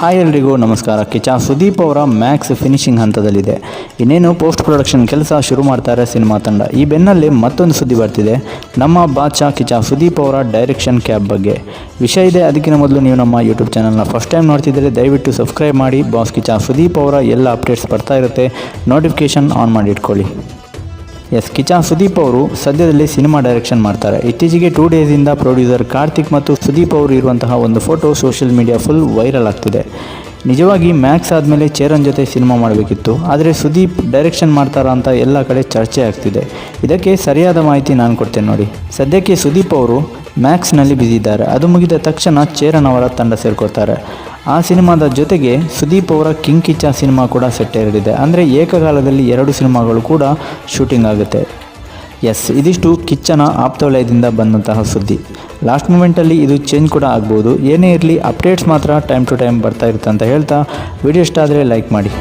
Hi ಎಲ್ರಿಗೂ, ನಮಸ್ಕಾರ. ಕಿಚ ಸುದೀಪ್ ಅವರ ಮ್ಯಾಕ್ಸ್ ಫಿನಿಶಿಂಗ್ ಹಂತದಲ್ಲಿದೆ. ಇನ್ನೇನು ಪೋಸ್ಟ್ ಪ್ರೊಡಕ್ಷನ್ ಕೆಲಸ ಶುರು ಮಾಡ್ತಾರೆ ಸಿನಿಮಾ ತಂಡ. ಈ ಬೆನ್ನಲ್ಲಿ ಮತ್ತೊಂದು ಸುದ್ದಿ ಬರ್ತಿದೆ. ನಮ್ಮ ಬಾಚಾ ಕಿಚ ಸುದೀಪ್ ಅವರ ಡೈರೆಕ್ಷನ್ ಕ್ಯಾಬ್ ಬಗ್ಗೆ. ವಿಷಯ ಇದೆ, ಅದಕ್ಕಿಂತ ಮೊದಲು ನೀವು ನಮ್ಮ ಯೂಟ್ಯೂಬ್ ಚಾನಲ್ನ ಫಸ್ಟ್ ಟೈಮ್ ನೋಡ್ತಿದ್ದರೆ ದಯವಿಟ್ಟು ಸಬ್ಸ್ಕ್ರೈಬ್ ಮಾಡಿ. ಬಾಸ್ ಕಿಚ ಸುದೀಪ್ ಅವರ ಎಲ್ಲ ಅಪ್ಡೇಟ್ಸ್ ಬರ್ತಾ ಇರುತ್ತೆ. ನೋಟಿಫಿಕೇಷನ್ ಆನ್ ಮಾಡಿ ಇಟ್ಕೊಳ್ಳಿ. ಎಸ್ ಕಿಚ ಸುದೀಪ್ ಅವರು ಸದ್ಯದಲ್ಲಿ ಸಿನಿಮಾ ಡೈರೆಕ್ಷನ್ ಮಾಡ್ತಾರೆ. ಇತ್ತೀಚೆಗೆ ಟೂ ಡೇಸಿಂದ ಪ್ರೊಡ್ಯೂಸರ್ ಕಾರ್ತಿಕ್ ಮತ್ತು ಸುದೀಪ್ ಅವರು ಇರುವಂತಹ ಒಂದು photo social media full viral ಆಗ್ತಿದೆ. ನಿಜವಾಗಿ ಮ್ಯಾಕ್ಸ್ ಆದಮೇಲೆ ಚೇರನ್ ಜೊತೆ ಸಿನಿಮಾ ಮಾಡಬೇಕಿತ್ತು. ಆದರೆ ಸುದೀಪ್ ಡೈರೆಕ್ಷನ್ ಮಾಡ್ತಾರಾ ಅಂತ ಎಲ್ಲ ಕಡೆ ಚರ್ಚೆ ಆಗ್ತಿದೆ. ಇದಕ್ಕೆ ಸರಿಯಾದ ಮಾಹಿತಿ ನಾನು ಕೊಡ್ತೇನೆ ನೋಡಿ. ಸದ್ಯಕ್ಕೆ ಸುದೀಪ್ ಅವರು ಮ್ಯಾಕ್ಸ್ನಲ್ಲಿ ಬಿದ್ದಿದ್ದಾರೆ ಅದು ಮುಗಿದ ತಕ್ಷಣ ಚೇರನ್ ಅವರ ತಂಡ ಸೇರ್ಕೊಳ್ತಾರೆ. ಆ ಸಿನಿಮಾದ ಜೊತೆಗೆ ಸುದೀಪ್ ಅವರ ಕಿಂಗ್ ಕಿಚ್ಚ ಸಿನಿಮಾ ಕೂಡ ಸೆಟ್ಟೇರಿದೆ ಅಂದರೆ ಏಕಕಾಲದಲ್ಲಿ ಎರಡು ಸಿನಿಮಾಗಳು ಕೂಡ ಶೂಟಿಂಗ್ ಆಗುತ್ತೆ. ಎಸ್ ಇದಿಷ್ಟು ಕಿಚ್ಚನ ಆಪ್ತವಲಯದಿಂದ ಬಂದಂತಹ ಸುದ್ದಿ. ಲಾಸ್ಟ್ ಮೂಮೆಂಟಲ್ಲಿ ಇದು ಚೇಂಜ್ ಕೂಡ ಆಗ್ಬೋದು. ಏನೇ ಇರಲಿ ಅಪ್ಡೇಟ್ಸ್ ಮಾತ್ರ ಟೈಮ್ ಟು ಟೈಮ್ ಬರ್ತಾ ಇರುತ್ತೆ ಅಂತ ಹೇಳ್ತಾ ವಿಡಿಯೋ ಇಷ್ಟ ಆದರೆ ಲೈಕ್ ಮಾಡಿ.